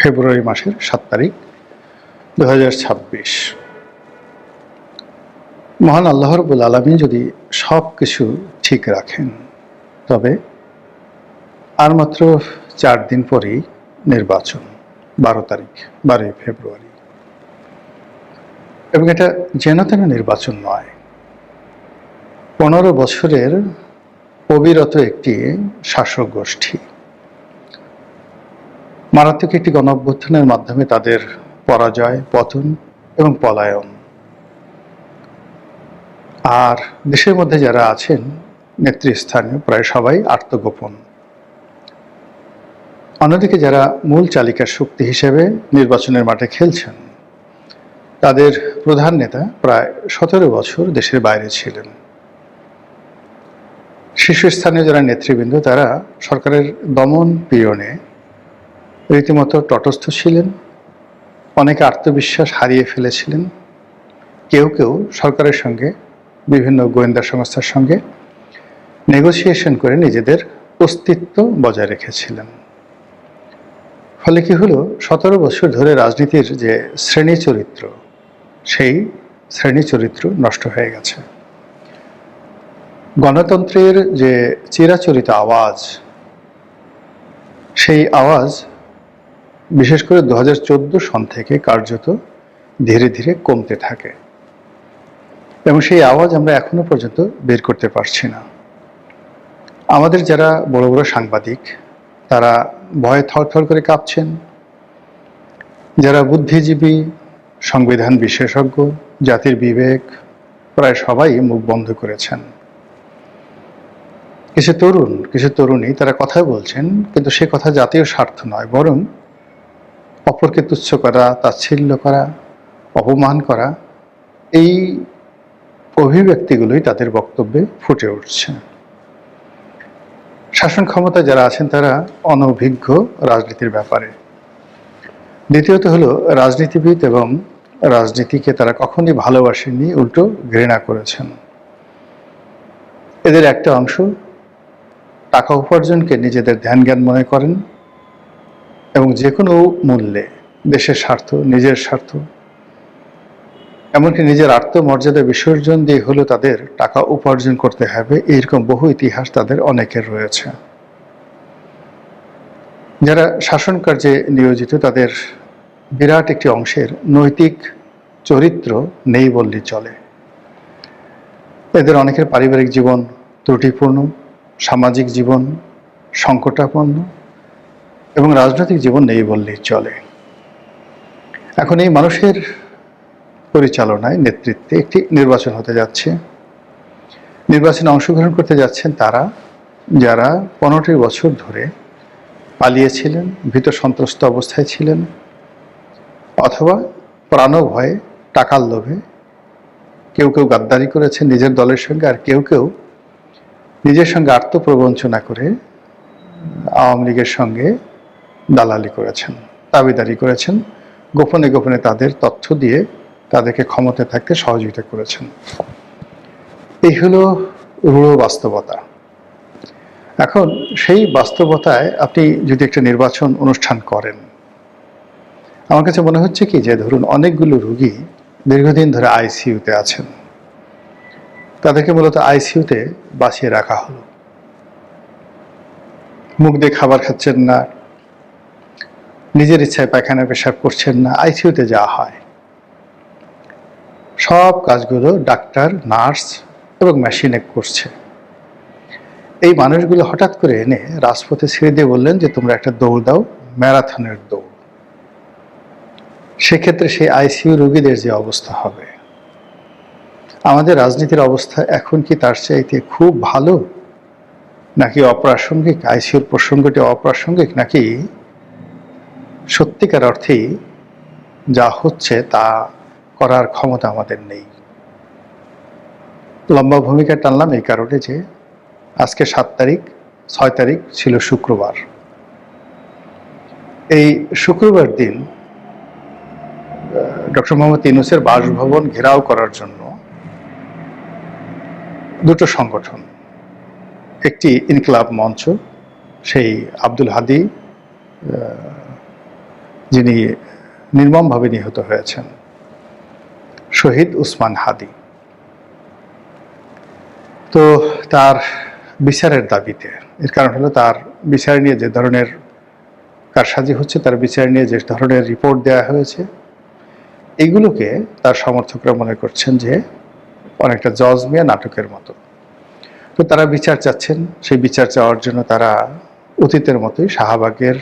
ফেব্রুয়ারি মাসের সাত তারিখ দু হাজার ছাব্বিশ। মহান আল্লাহ রবুল আলমী যদি সব কিছু ঠিক রাখেন, তবে আর মাত্র চার দিন পরেই নির্বাচন, বারো তারিখ, বারোই ফেব্রুয়ারি। এবং এটা যেন তেন নির্বাচন নয়, পনেরো বছরের অবিরত একটি শাসক গোষ্ঠী। মারাত্মক একটি গণ অভ্যুত্থানের মাধ্যমে তাদের পরাজয়, পতন এবং পলায়ন। আর দেশের মধ্যে যারা আছেন, নেতৃস্থানীয়, প্রায় সবাই আত্মগোপন। অন্যদিকে যারা মূল চালিকার শক্তি হিসেবে নির্বাচনের মাঠে খেলছেন, তাদের প্রধান নেতা প্রায় সতেরো বছর দেশের বাইরে ছিলেন। শীর্ষস্থানীয় যারা নেতৃবৃন্দ, তারা সরকারের দমন পীড়নে রীতিমতো তটস্থ ছিলেন, অনেকে আত্মবিশ্বাস হারিয়ে ফেলেছিলেন। কেউ কেউ সরকারের সঙ্গে, বিভিন্ন গোয়েন্দা সংস্থার সঙ্গে নেগোসিয়েশন করে নিজেদের অস্তিত্ব বজায় রেখেছিলেন। ফলে কি হলো, সতেরো বছর ধরে রাজনীতির যে শ্রেণি চরিত্র, সেই শ্রেণি চরিত্র নষ্ট হয়ে গেছে। গণতন্ত্রের যে চিরাচরিত আওয়াজ, সেই আওয়াজ বিশেষ করে দু হাজার চোদ্দ সন থেকে কার্যত ধীরে ধীরে কমতে থাকে। এবং সেই আওয়াজ আমরা এখনও পর্যন্ত বের করতে পারছি না। আমাদের যারা বড় বড় সাংবাদিক, তারা ভয়ে থরথর করে কাঁপছেন। যারা বুদ্ধিজীবী, সংবিধান বিশেষজ্ঞ, জাতির বিবেক, প্রায় সবাই মুখ বন্ধ করেছেন। কিছু তরুণ, কিছু তরুণী তারা কথা বলছেন, কিন্তু সে কথা জাতীয় স্বার্থ নয়, বরং অপরকে তুচ্ছ করা তাচ্ছিল্য করা, অপমান করা, এই অভিব্যক্তিগুলোই তাদের বক্তব্যে ফুটে উঠছে। শাসন ক্ষমতা যারা আছেন, তারা অনভিজ্ঞ রাজনীতির ব্যাপারে। দ্বিতীয়ত হলো, রাজনীতিবিদ এবং রাজনীতিকে তারা কখনই ভালোবাসেননি, উল্টো ঘৃণা করেছেন। এদের একটা অংশ টাকা উপার্জনকে নিজেদের ধ্যান জ্ঞান মনে করেন এবং যে কোনো মূল্যে দেশের স্বার্থ, নিজের স্বার্থ, এমনকি নিজের আত্মমর্যাদা বিসর্জন দিয়ে হলেও তাদের টাকা উপার্জন করতে হবে এইরকম বহু ইতিহাস তাদের অনেকের রয়েছে। যারা শাসন কার্যে নিয়োজিত, তাদের বিরাট একটি অংশের নৈতিক চরিত্র নেই বললেই চলে। এদের অনেকের পারিবারিক জীবন ত্রুটিপূর্ণ, সামাজিক জীবন সংকটাপন্ন এবং রাজনৈতিক জীবন নেই বললেই চলে। এখন এই মানুষের পরিচালনায় নেতৃত্বে একটি নির্বাচন হতে যাচ্ছে। নির্বাচনে অংশগ্রহণ করতে যাচ্ছেন তারা, যারা পনেরোটি বছর ধরে পালিয়েছিলেন, ভীত সন্ত্রস্ত অবস্থায় ছিলেন, অথবা প্রাণভয়ে টাকার লোভে কেউ কেউ গাদ্দারি করেছেন নিজের দলের সঙ্গে আর কেউ কেউ নিজের সঙ্গে আত্মপ্রবঞ্চনা করে আওয়ামী লীগের সঙ্গে দালালি করেছেন দাবিদারি করেছেন, গোপনে গোপনে তাদের তথ্য দিয়ে তাদেরকে ক্ষমতায় থাকতে সহযোগিতা করেছেন। এই হলো রূঢ় বাস্তবতা। এখন সেই বাস্তবতায় আপনি যদি একটা নির্বাচন অনুষ্ঠান করেন, আমার কাছে মনে হচ্ছে কি যে ধরুন অনেকগুলো রুগী দীর্ঘদিন ধরে আইসিইউতে আছেন। তাদেরকে মূলত আইসিইউতে বাঁচিয়ে রাখা হলো। মুখ দিয়ে খাবার খাচ্ছেন না নিজের ইচ্ছায় পায়খানা পেশাব করছেন না, আইসিইউতে যাওয়া হয়। সব কাজগুলো ডাক্তার, নার্স এবং মেশিনে করছে। এই মানুষগুলো হঠাৎ করে এনে রাজপথে ছেড়ে দিয়ে বললেন যে, তোমরা একটা দৌড় দাও, ম্যারাথনের দৌড়। সেক্ষেত্রে সেই আইসিইউ রোগীদের যে অবস্থা হবে। আমাদের রাজনীতির অবস্থা এখন কি তার চাইতে খুব ভালো? নাকি অপ্রাসঙ্গিক? আইসিইউর প্রসঙ্গটি অপ্রাসঙ্গিক নাকি সত্যিকার অর্থেই যা হচ্ছে তা করার ক্ষমতা আমাদের নেই। লম্বা ভূমিকা টানলাম এই কারণে যে আজকে সাত তারিখ, ছয় তারিখ ছিল শুক্রবার। এই শুক্রবার দিন ডক্টর মোহাম্মদ ইনুসের বাসভবন ঘেরাও করার জন্য দুটো সংগঠন, একটি ইনকলাব মঞ্চ, সেই আব্দুল হাদি যিনি নির্মমভাবে নিহত হয়েছেন। শহীদ উসমান হাদি। তো তার বিচারের দাবিতে, এর কারণ হলো তার বিচার নিয়ে যে ধরনের কারসাজি হচ্ছে, তার বিচার নিয়ে যে ধরনের রিপোর্ট দেওয়া হয়েছে, এগুলোকে তার সমর্থকরা মনে করছেন যে অনেকটা জজ মিয়া নাটকের মতো। তো তারা বিচার চাচ্ছেন, সেই বিচার চাওয়ার জন্য তারা অতীতের মতোই শাহবাগের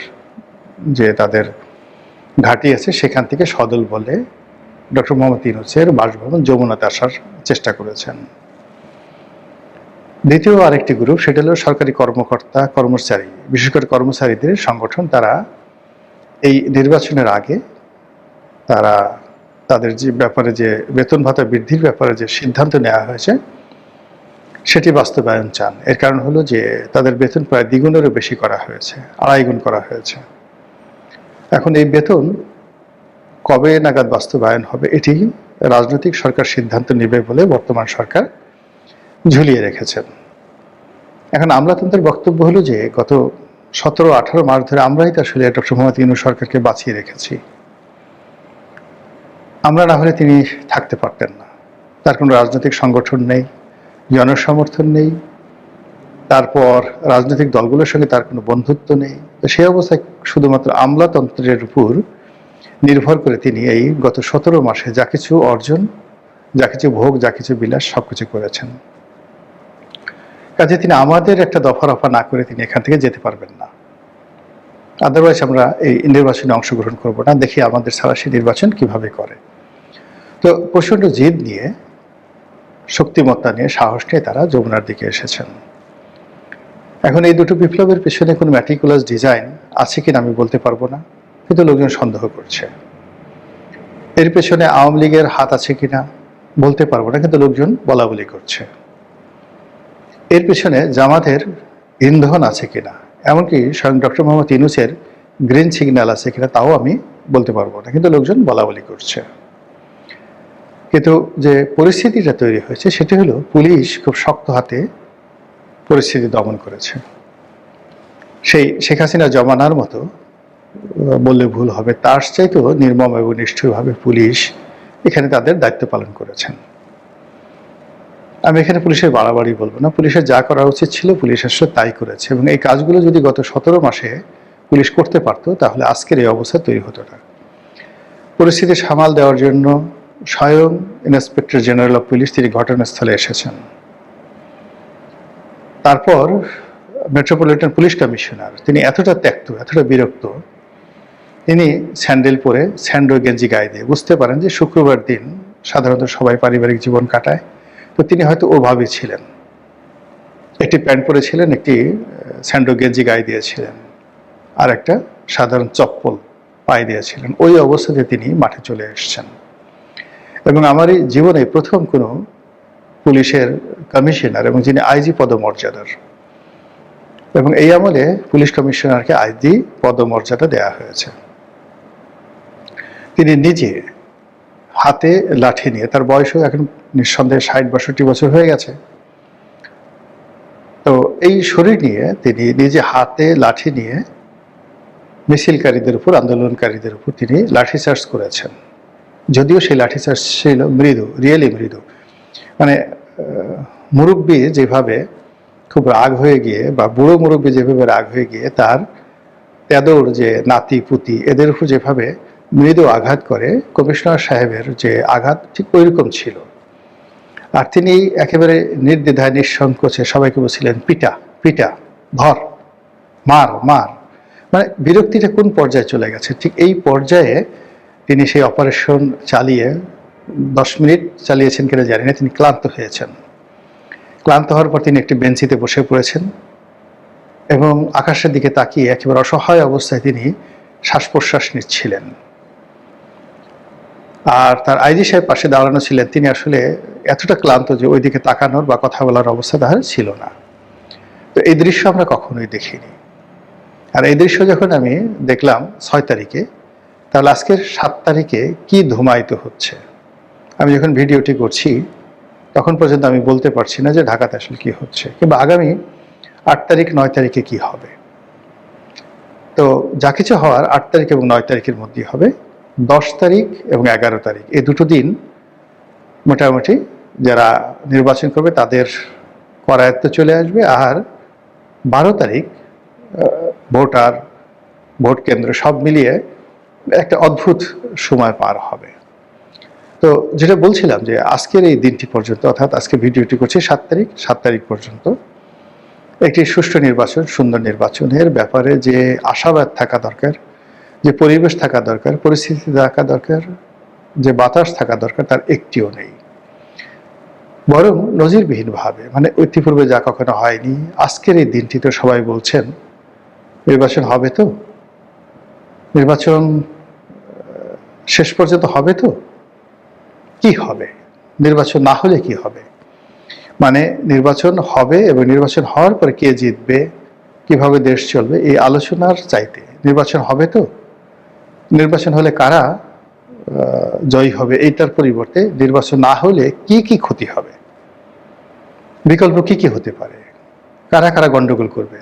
যে তাদের ঘাঁটি আছে, সেখান থেকে সদল বলে ডক্টর মোহাম্মদ ইউনুসের বাসভবন যমুনাতে আসার চেষ্টা করেছেন। দ্বিতীয় আরেকটি গ্রুপ, সেটা হলো সরকারি কর্মকর্তা, কর্মচারী। বিশেষ করে কর্মচারীদের সংগঠন, তারা এই নির্বাচনের আগে তারা তাদের যে ব্যাপারে যে বেতন ভাতা বৃদ্ধির ব্যাপারে যে সিদ্ধান্ত নেওয়া হয়েছে, সেটি বাস্তবায়ন চান। এর কারণ হলো যে তাদের বেতন প্রায় দ্বিগুণেরও বেশি করা হয়েছে, আড়াই গুণ করা হয়েছে। এখন এই বেতন কবে নাগাদ বাস্তবায়ন হবে এটি রাজনৈতিক সরকার সিদ্ধান্ত নেবে বলে বর্তমান সরকার ঝুলিয়ে রেখেছেন এখন আমলাতন্ত্রের বক্তব্য হলো যে, গত সতেরো, আঠারো মাস ধরে আমরাই তো আসলে ডক্টর মোহাম্মদ ইউনু সরকারকে বাঁচিয়ে রেখেছি। আমরা না হলে তিনি থাকতে পারতেন না। তার কোনো রাজনৈতিক সংগঠন নেই, জনসমর্থন নেই তারপর রাজনৈতিক দলগুলোর সঙ্গে তার কোনো বন্ধুত্ব নেই। সেই অবস্থায় শুধুমাত্র আমলাতন্ত্রের উপর নির্ভর করে তিনি এই গত সতেরো মাসে যা কিছু অর্জন, যা কিছু ভোগ, যা কিছু বিলাস সব কিছু করেছেন। কাজে তিনি আমাদের একটা দফা রফা না করে তিনি এখান থেকে যেতে পারবেন না। আদারওয়াইজ আমরা এই নির্বাচনে অংশগ্রহণ করব না। দেখি আমাদের ছাড়া সে নির্বাচন কীভাবে করে। তো প্রচণ্ড জিদ নিয়ে, শক্তিমত্তা নিয়ে, সাহস নিয়ে তারা যমুনার দিকে এসেছেন। এখন এই দুটো বিপ্লবের পেছনে কোনো ম্যাটিকুলাস ডিজাইন আছে কিনা আমি বলতে পারব না, কিন্তু লোকজন সন্দেহ করছে। এর পেছনে আওয়ামী লীগের হাত আছে কিনা বলতে পারব না, কিন্তু লোকজন বলা বলি করছে। এর পেছনে জামাতের ইন্ধন আছে কিনা, এমনকি স্বয়ং ডক্টর মোহাম্মদ ইনুসের গ্রিন সিগন্যাল আছে কিনা তাও আমি বলতে পারব না, কিন্তু লোকজন বলা বলি করছে। কিন্তু যে পরিস্থিতিটা তৈরি হয়েছে, সেটি হলো পুলিশ খুব শক্ত হাতে পরিস্থিতি দমন করেছে। সেই শেখ হাসিনা জমানার মতো বললে ভুল হবে। তার চাইতেও নির্মম এবং নিষ্ঠুরভাবে পুলিশ এখানে তাদের দায়িত্ব পালন করেছেন। আমি এখানে পুলিশের বাড়াবাড়ি বলব না। পুলিশের যা করা উচিত ছিল পুলিশ আসলে তাই করেছে এবং এই কাজগুলো যদি গত সতেরো মাসে পুলিশ করতে পারতো, তাহলে আজকের এই অবস্থা তৈরি হতো না। পরিস্থিতি সামাল দেওয়ার জন্য স্বয়ং ইন্সপেক্টর জেনারেল অফ পুলিশ তিনি ঘটনাস্থলে এসেছেন। তারপর মেট্রোপলিটন পুলিশ কমিশনার, তিনি এতটা ত্যক্ত, এতটা বিরক্ত, তিনি স্যান্ডেল পরে স্যান্ডো গেঞ্জি গায়ে দিয়ে বুঝতে পারেন যে শুক্রবার দিন সাধারণত সবাই পারিবারিক জীবন কাটায়, তো তিনি হয়তো ওভাবে ছিলেন। একটি প্যান্ট পরেছিলেন, একটি স্যান্ডো গেঞ্জি গায়ে দিয়েছিলেন, আর একটা সাধারণ চপ্পল পায়ে দিয়েছিলেন। ওই অবস্থাতে তিনি মাঠে চলে এসেছেন। এবং আমার এই জীবনে প্রথম কোনো পুলিশের কমিশনার এবং যিনি আইজি পদমর্যাদার। এবং এই আমলে পুলিশ কমিশনারকে আইজি পদমর্যাদা দেয়া হয়েছে। তিনি নিজে হাতে লাঠি নিয়ে, তার বয়সও এখন নিঃসন্দেহে ষাট বাষট্টি বছর হয়ে গেছে। তো এই শরীর নিয়ে তিনি নিজে হাতে লাঠি নিয়ে মিছিলকারীদের উপর, আন্দোলনকারীদের উপর তিনি লাঠিচার্জ করেছেন। যদিও সেই লাঠিচার্জ ছিল মৃদু, রিয়েলি মৃদু। মানে মুরব্বী যেভাবে খুব রাগ হয়ে গিয়ে বা বুড়ো মুরব্বী যেভাবে রাগ হয়ে গিয়ে তার তেদর যে নাতি, পুতি, এদের উপর যেভাবে মৃদু আঘাত করে, কমিশনার সাহেবের যে আঘাত ঠিক ওইরকম ছিল। আর তিনি একেবারে নির্দ্বিধায়, নিঃসংকোচে সবাইকে বলছিলেন, পিটা পিটা, ধর, মার মার। মানে বিরক্তিটা কোন পর্যায়ে চলে গেছে? ঠিক এই পর্যায়ে তিনি সেই অপারেশন চালিয়ে দশ মিনিট চালিয়েছেন কিনা জানি না, তিনি ক্লান্ত হয়েছেন। ক্লান্ত হওয়ার পর তিনি একটি বেঞ্চিতে বসে পড়েছেন এবং আকাশের দিকে তাকিয়ে একেবারে অসহায় অবস্থায় তিনি শ্বাস প্রশ্বাস নিচ্ছিলেন। আর তার আইজি সাহেব পাশে দাঁড়ানো ছিলেন। তিনি আসলে এতটা ক্লান্ত যে ওই দিকে তাকানোর বা কথা বলার অবস্থা তার ছিল না। তো এই দৃশ্য আমরা কখনোই দেখিনি। আর এই দৃশ্য যখন আমি দেখলাম ছয় তারিখে, তাহলে আজকের সাত তারিখে কি ধুমায়িত হচ্ছে? আমি যখন ভিডিওটি করছি, তখন পর্যন্ত আমি বলতে পারছি না যে ঢাকাতে আসলে কি হচ্ছে কিংবা আগামী আট তারিখ, নয় তারিখে কি হবে। তো যা কিছু হওয়ার আট তারিখ এবং নয় তারিখের মধ্যেই হবে। দশ তারিখ এবং এগারো তারিখ, এই দুটো দিন মোটামুটি যারা নির্বাচন করবে তাদের করায়ত্ত চলে আসবে। আর বারো তারিখ ভোটার, ভোট কেন্দ্র সব মিলিয়ে একটা অদ্ভুত সময় পার হবে। তো যেটা বলছিলাম যে আজকের এই দিনটি পর্যন্ত, অর্থাৎ আজকে ভিডিওটি করছি সাত তারিখ সাত তারিখ পর্যন্ত। একটি সুষ্ঠু নির্বাচন, সুন্দর নির্বাচনের ব্যাপারে যে আশাবাদ থাকা দরকার, যে পরিবেশ থাকা দরকার, পরিস্থিতি থাকা দরকার, যে বাতাস থাকা দরকার, তার একটিও নেই। বরং নজিরবিহীনভাবে মানে ইতিপূর্বে যা কখনো হয়নি, আজকের এই দিনটি তো সবাই বলছেন, নির্বাচন হবে তো? নির্বাচন শেষ পর্যন্ত হবে তো? কি হবে? নির্বাচন না হলে কি হবে? মানে নির্বাচন হবে এবং নির্বাচন হওয়ার পরে কে জিতবে? কীভাবে দেশ চলবে? এই আলোচনার চাইতে। নির্বাচন হবে তো? নির্বাচন হলে কারা জয়ী হবে? এইটার পরিবর্তে নির্বাচন না হলে কি কি ক্ষতি হবে? বিকল্প কি কি হতে পারে? কারা কারা গন্ডগোল করবে?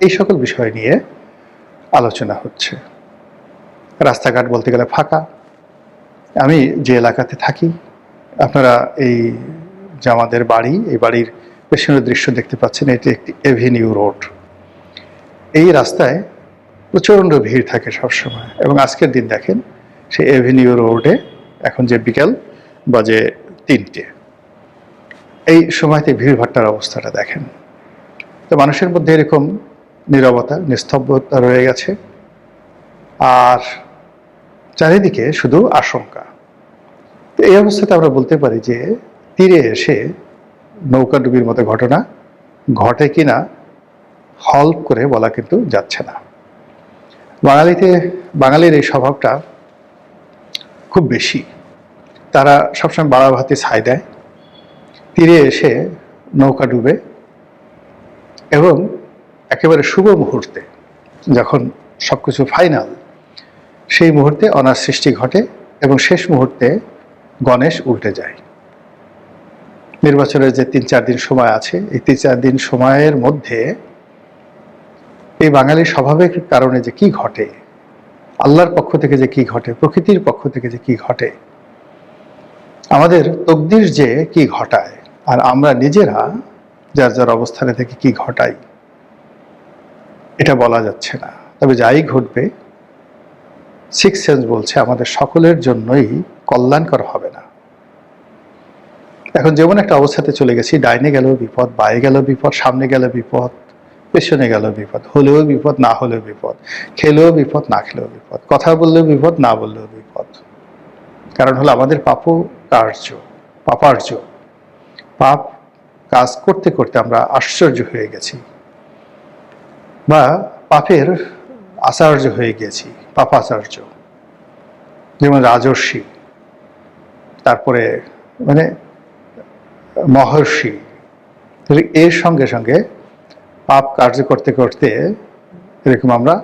এই সকল বিষয় নিয়ে আলোচনা হচ্ছে। রাস্তাঘাট বলতে গেলে ফাঁকা। আমি যে এলাকাতে থাকি, আপনারা এই যে আমাদের বাড়ি, এই বাড়ির পেছনের দৃশ্য দেখতে পাচ্ছেন, এটি একটি এভিনিউ রোড এই রাস্তায় প্রচণ্ড ভিড় থাকে সবসময় এবং আজকের দিন দেখেন, সেই এভিনিউ রোডে এখন যে বিকেল বাজে তিনটে। এই সময়তে ভিড় ভাট্টার অবস্থাটা দেখেন। তো মানুষের মধ্যে এরকম নীরবতা, নিস্তব্ধতা রয়ে গেছে। আর চারিদিকে শুধু আশঙ্কা। এই অবস্থাতে আমরা বলতে পারি যে তীরে এসে নৌকা ডুবির মতো ঘটনা ঘটে কিনা হল্প করে বলা কিন্তু যাচ্ছে না। বাঙালিতে, বাঙালির এই স্বভাবটা খুব বেশি। তারা সবসময় বাড়া ভাতে ছাই দেয়। তীরে এসে নৌকা ডুবে এবং একেবারে শুভ মুহূর্তে যখন সবকিছু ফাইনাল সেই মুহূর্তে অনার সৃষ্টি ঘটে এবং শেষ মুহূর্তে গণেশ উল্টে যায়। নির্বাচনের যে তিন চার দিন সময় আছে, এই তিন চার দিন সময়ের মধ্যে এই বাঙালির স্বভাবের কারণে যে কি ঘটে, আল্লাহর পক্ষ থেকে যে কি ঘটে, প্রকৃতির পক্ষ থেকে যে কি ঘটে, আমাদের তকদির যে কি ঘটায়, আর আমরা নিজেরা যার যার অবস্থানে থেকে কি ঘটাই, এটা বলা যাচ্ছে না। তবে যাই ঘটবে সিক্স সেন্স বলছে, আমাদের সকলের জন্যই কল্যাণকর হবে না। এখন যেমন একটা অবস্থাতে চলে গেছি, ডাইনে গেলেও বিপদ, বায়ে গেল বিপদ, সামনে গেল বিপদ, পেছনে গেল বিপদ, হলেও বিপদ, না হলেও বিপদ, খেলেও বিপদ, না খেলেও বিপদ, কথা বললেও বিপদ, না বললেও বিপদ। কারণ হলো আমাদের পাপ কার্য পাপার্য। পাপ কাজ করতে করতে আমরা আশ্চর্য হয়ে গেছি বা পাপের আচার্য হয়ে গেছি। পাপাচার্য, যেমন রাজর্ষি, তারপরে মানে মহর্ষি এর সঙ্গে সঙ্গে পাপ কার্য করতে করতে এরকম আমরা